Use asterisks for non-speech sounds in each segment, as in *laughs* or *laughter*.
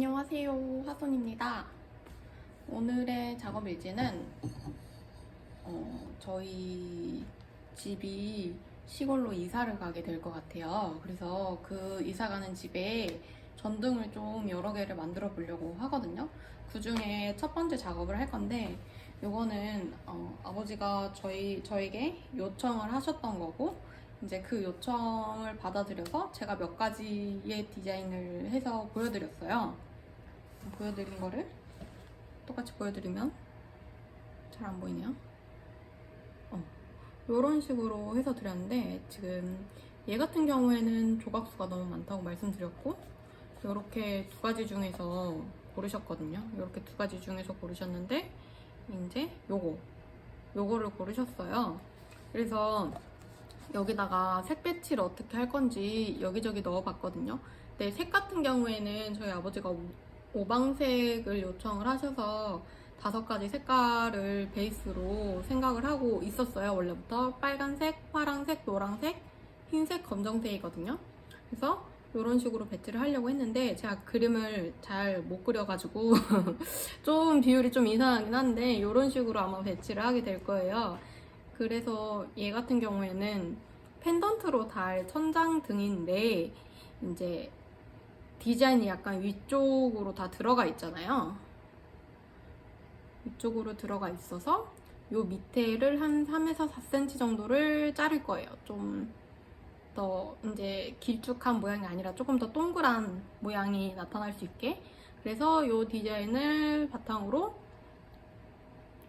안녕하세요. 화손입니다. 오늘의 작업 일지는 어, 저희 집이 시골로 이사를 가게 될 것 같아요. 그래서 그 이사 가는 집에 전등을 좀 여러 개를 만들어 보려고 하거든요. 그 중에 첫 번째 작업을 할 건데, 요거는 어, 아버지가 저희 저에게 요청을 하셨던 거고, 이제 그 요청을 받아들여서 제가 몇 가지의 디자인을 해서 보여드렸어요. 보여드린 거를 똑같이 보여드리면 잘 안 보이네요. 어, 이런 식으로 해서 드렸는데 지금 얘 같은 경우에는 조각수가 너무 많다고 말씀드렸고 이렇게 두 가지 중에서 고르셨거든요. 이렇게 두 가지 중에서 고르셨는데 이제 요거 요거를 고르셨어요. 그래서 여기다가 색 배치를 어떻게 할 건지 여기저기 넣어봤거든요. 근데 색 같은 경우에는 저희 아버지가 오- 오방색을 요청을 하셔서 다섯 가지 색깔을 베이스로 생각을 하고 있었어요. 원래부터 빨간색, 파란색, 노란색, 흰색, 검정색이거든요. 그래서 이런 식으로 배치를 하려고 했는데 제가 그림을 잘 못 그려가지고 *laughs* 좀 비율이 좀 이상하긴 한데 이런 식으로 아마 배치를 하게 될 거예요. 그래서 얘 같은 경우에는 펜던트로 달 천장 등인데 이제 디자인이 약간 위쪽으로 다 들어가 있잖아요. 위쪽으로 들어가 있어서 요 밑에를 한 3에서 4cm 정도를 자를 거예요. 좀 더 이제 길쭉한 모양이 아니라 조금 더 동그란 모양이 나타날 수 있게 그래서 요 디자인을 바탕으로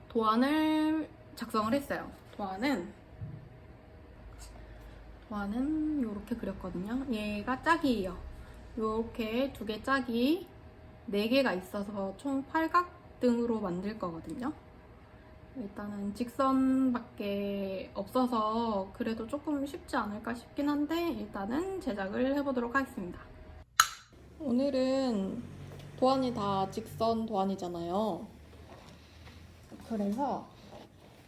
도안을 작성을 했어요. 도안은 도안은 이렇게 그렸거든요. 얘가 짝이에요. 이렇게 두 개 짝이 네 개가 있어서 총 팔각등으로 만들 거거든요. 일단은 직선밖에 없어서 그래도 조금 쉽지 않을까 싶긴 한데 일단은 제작을 해보도록 하겠습니다. 오늘은 도안이 다 직선 도안이잖아요. 그래서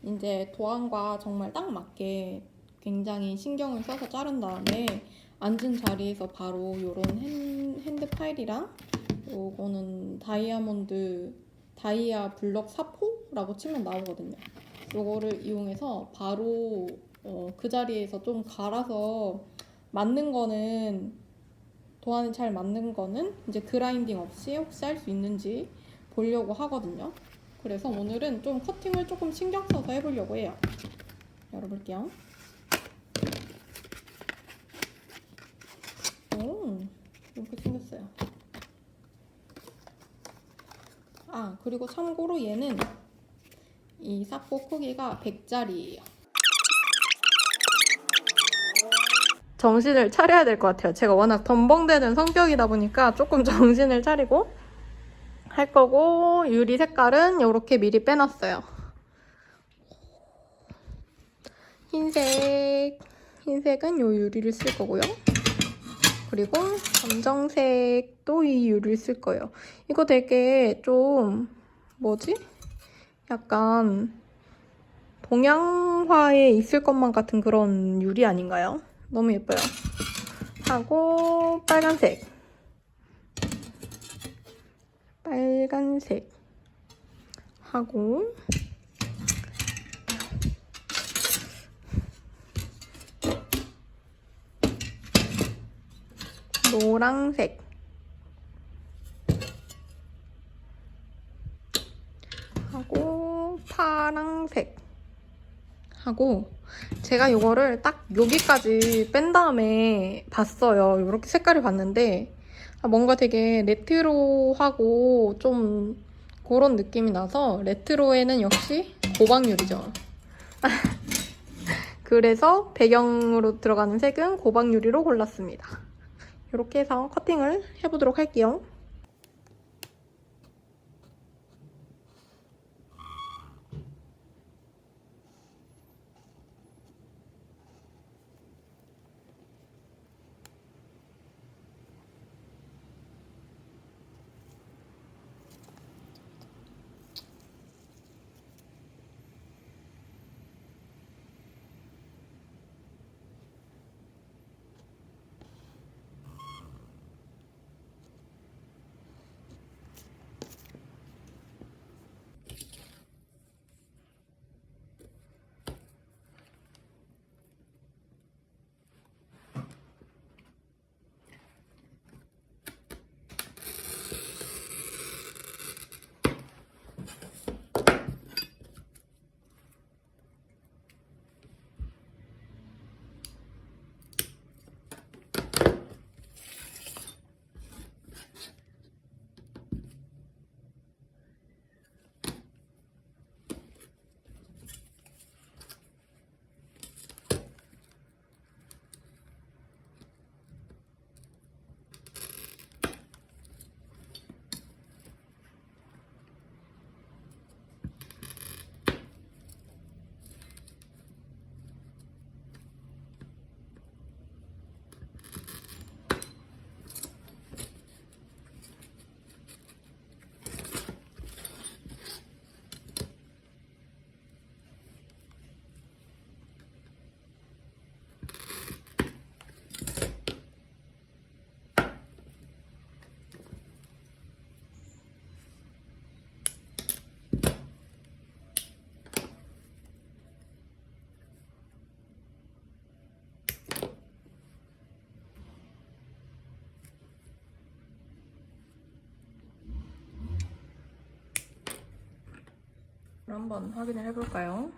이제 도안과 정말 딱 맞게 굉장히 신경을 써서 자른 다음에 앉은 자리에서 바로 이런 핸드 파일이랑 요거는 다이아몬드 다이아 블럭 사포라고 치면 나오거든요. 요거를 이용해서 바로 어, 그 자리에서 좀 갈아서 맞는 거는 도안이 잘 맞는 거는 이제 그라인딩 없이 혹시 할 수 있는지 보려고 하거든요. 그래서 오늘은 좀 커팅을 조금 신경 써서 해보려고 해요. 열어볼게요. 오, 이렇게 생겼어요. 아, 그리고 참고로 얘는 이 사포 크기가 100짜리예요. 정신을 차려야 될 것 같아요. 제가 워낙 덤벙대는 성격이다 보니까 조금 *laughs* 정신을 차리고 할 거고 유리 색깔은 이렇게 미리 빼놨어요. 흰색, 흰색은 요 유리를 쓸 거고요. 그리고 검정색도 이 유리를 쓸 거예요. 이거 되게 좀 뭐지? 약간 동양화에 있을 것만 같은 그런 유리 아닌가요? 너무 예뻐요. 하고 빨간색. 빨간색. 하고 노랑색. 하고 파랑색. 하고 제가 이거를 딱 여기까지 뺀 다음에 봤어요. 이렇게 색깔을 봤는데 아, 뭔가 되게 레트로하고 좀 그런 느낌이 나서 레트로에는 역시 고박유리죠. *laughs* 그래서 배경으로 들어가는 색은 고박유리로 골랐습니다. 이렇게 해서 커팅을 해보도록 할게요. 한번 확인을 해볼까요?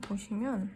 보시면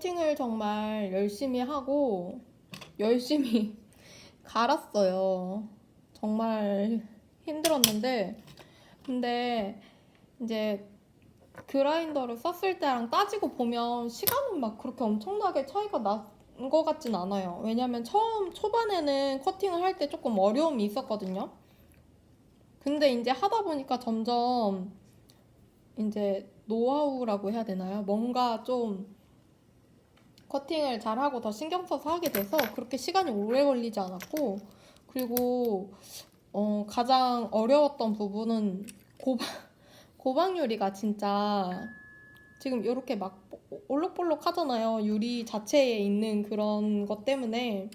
커팅을 정말 열심히 하고 열심히 *laughs* 갈았어요. 정말 힘들었는데 근데 이제 그라인더를 썼을 때랑 따지고 보면 시간은 막 그렇게 엄청나게 차이가 난 것 같진 않아요. 왜냐면 처음 초반에는 커팅을 할 때 조금 어려움이 있었거든요. 근데 이제 하다 보니까 점점 이제 노하우라고 해야 되나요? 뭔가 좀 커팅을 잘하고 더 신경 써서 하게 돼서 그렇게 시간이 오래 걸리지 않았고 그리고 어, 가장 어려웠던 부분은 고방, *laughs* 고방 유리가 진짜 지금 이렇게 막 올록볼록 하잖아요. 유리 자체에 있는 그런 것 때문에.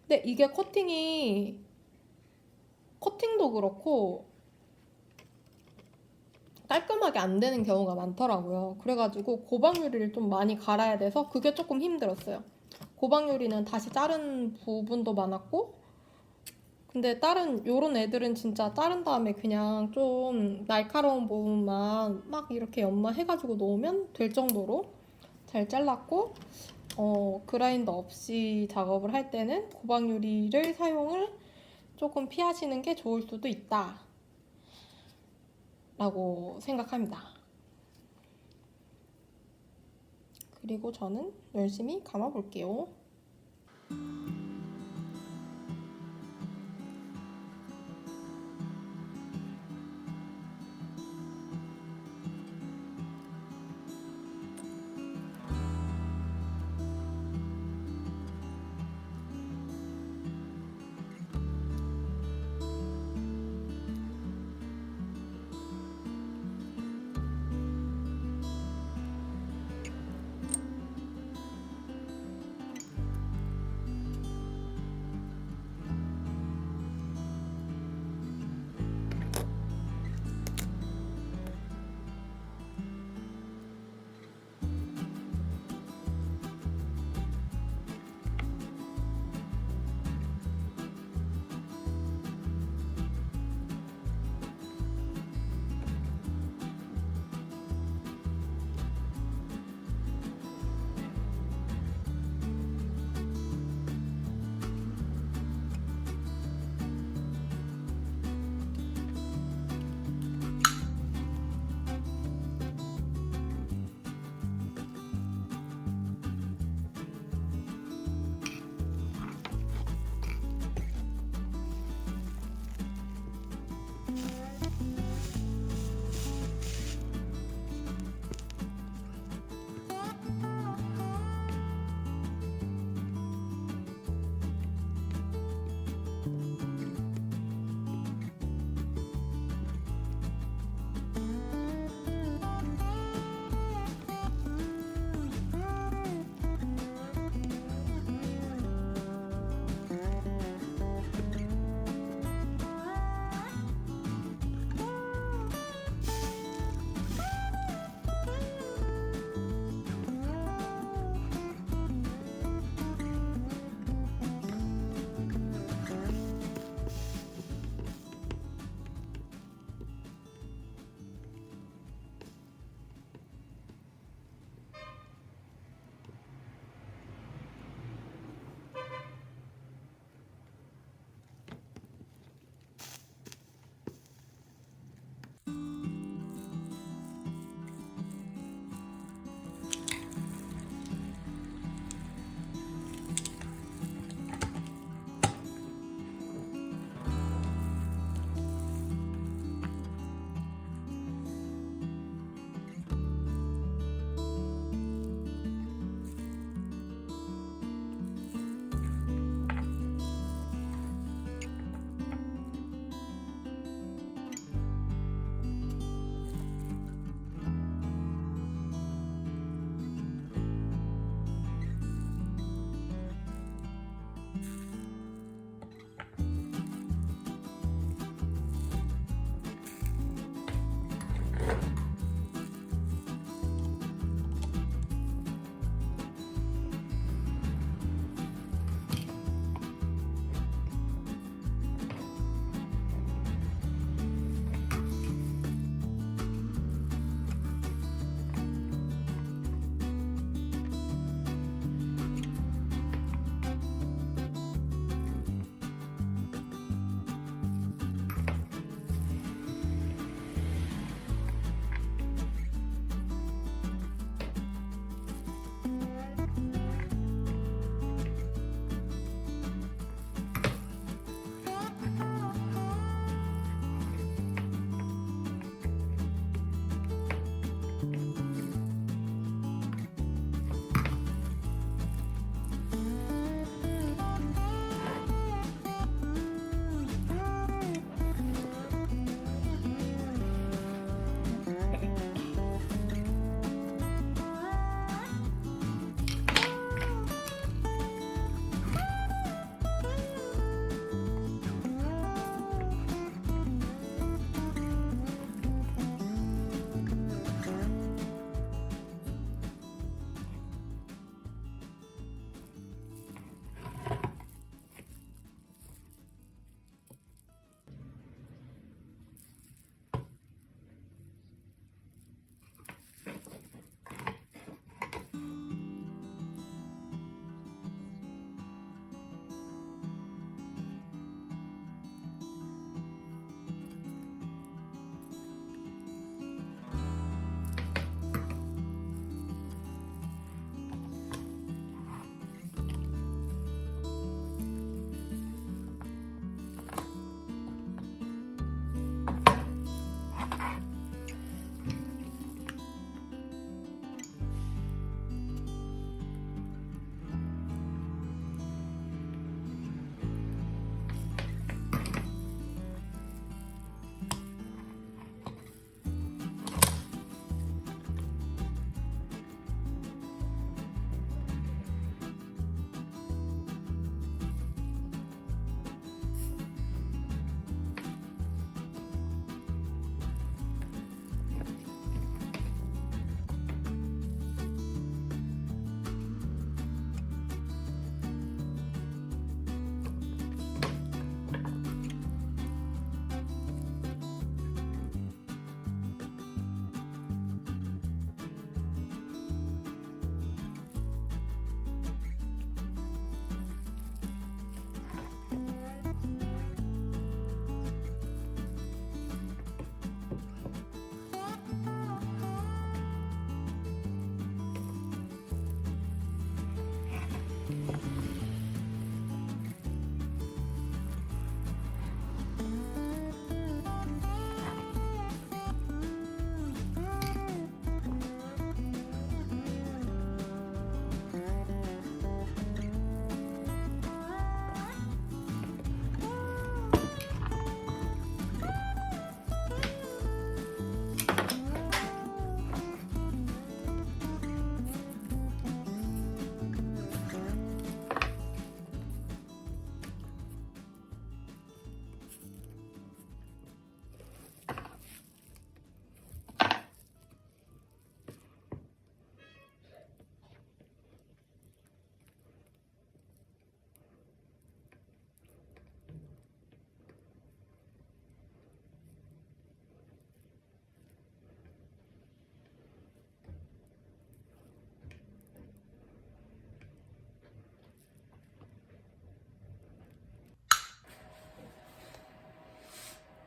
근데 이게 커팅이 커팅도 그렇고 깔끔하게 안 되는 경우가 많더라고요. 그래가지고 고방유리를 좀 많이 갈아야 돼서 그게 조금 힘들었어요. 고방유리는 다시 자른 부분도 많았고, 근데 다른 요런 애들은 진짜 자른 다음에 그냥 좀 날카로운 부분만 막 이렇게 연마해가지고 놓으면 될 정도로 잘 잘랐고, 어, 그라인더 없이 작업을 할 때는 고방유리를 사용을 조금 피하시는 게 좋을 수도 있다. 라고 생각합니다. 그리고 저는 열심히 감아볼게요.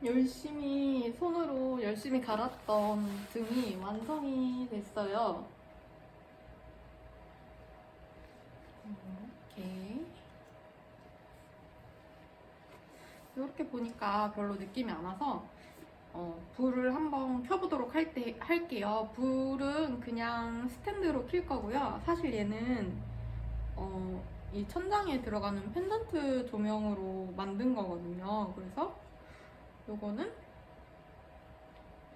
열심히 손으로 열심히 갈았던 등이 완성이 됐어요. 이렇게 이렇게 보니까 별로 느낌이 안 와서 어, 불을 한번 켜보도록 할 때, 할게요. 불은 그냥 스탠드로 킬 거고요. 사실 얘는 어, 이 천장에 들어가는 펜던트 조명으로 만든 거거든요. 그래서 요거는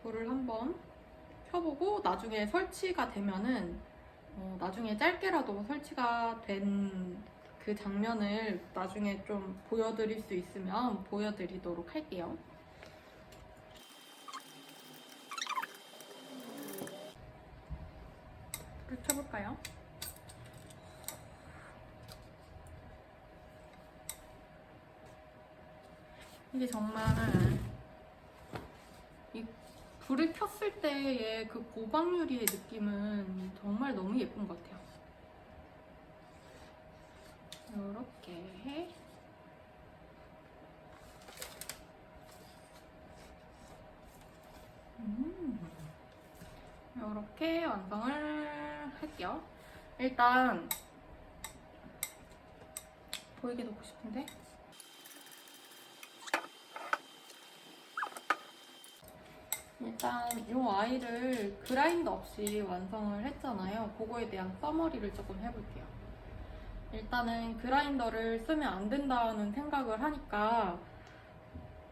불을 한번 켜보고 나중에 설치가 되면은 어, 나중에 짧게라도 설치가 된 그 장면을 나중에 좀 보여드릴 수 있으면 보여드리도록 할게요. 불을 켜볼까요? 이게 정말 이 불을 켰을 때의 그 고박유리의 느낌은 정말 너무 예쁜 것 같아요. 이렇게 이렇게 완성을 할게요. 일단 보이게 놓고 싶은데 일단 이 아이를 그라인더 없이 완성을 했잖아요. 그거에 대한 써머리를 조금 해볼게요. 일단은 그라인더를 쓰면 안 된다는 생각을 하니까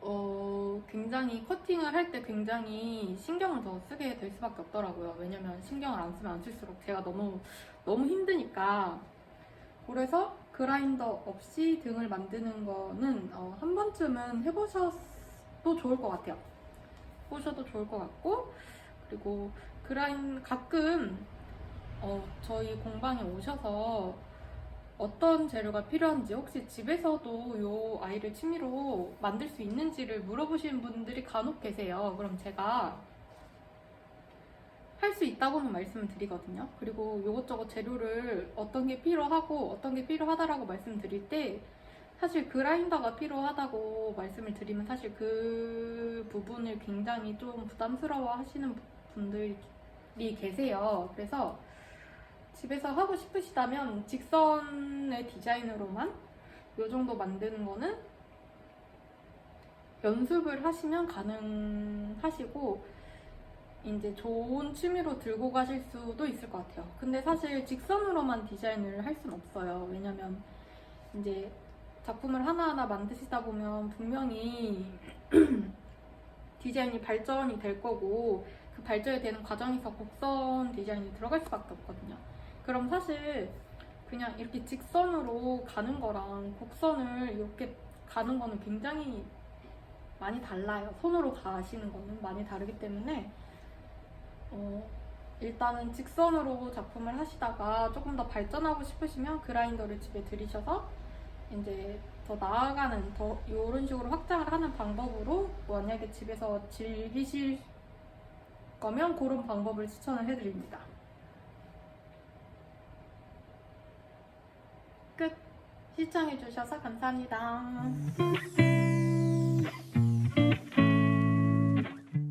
어, 굉장히 커팅을 할 때 굉장히 신경을 더 쓰게 될 수밖에 없더라고요. 왜냐면 신경을 안 쓰면 안 쓸수록 제가 너무 너무 힘드니까. 그래서 그라인더 없이 등을 만드는 거는 어, 한 번쯤은 해보셔도 좋을 것 같아요. 보셔도 좋을 것 같고 그리고 그라인 가끔 어, 저희 공방에 오셔서 어떤 재료가 필요한지 혹시 집에서도 이 아이를 취미로 만들 수 있는지를 물어보시는 분들이 간혹 계세요. 그럼 제가 할 수 있다고는 말씀을 드리거든요. 그리고 이것저것 재료를 어떤 게 필요하고 어떤 게 필요하다라고 말씀드릴 때 사실 그라인더가 필요하다고 말씀을 드리면 사실 그 부분을 굉장히 좀 부담스러워 하시는 분들이 계세요. 그래서 집에서 하고 싶으시다면 직선의 디자인으로만 이 정도 만드는 거는 연습을 하시면 가능하시고 이제 좋은 취미로 들고 가실 수도 있을 것 같아요. 근데 사실 직선으로만 디자인을 할 수는 없어요. 왜냐면 이제 작품을 하나하나 만드시다 보면 분명히 *clears throat* 디자인이 발전이 될 거고 그 발전이 되는 과정에서 곡선 디자인이 들어갈 수밖에 없거든요. 그럼 사실 그냥 이렇게 직선으로 가는 거랑 곡선을 이렇게 가는 거는 굉장히 많이 달라요. 손으로 가시는 거는 많이 다르기 때문에 어, 일단은 직선으로 작품을 하시다가 조금 더 발전하고 싶으시면 그라인더를 집에 들이셔서 이제 더 나아가는 더 이런 식으로 확장을 하는 방법으로 만약에 집에서 즐기실 거면 그런 방법을 추천을 해드립니다. 끝. 시청해주셔서 감사합니다.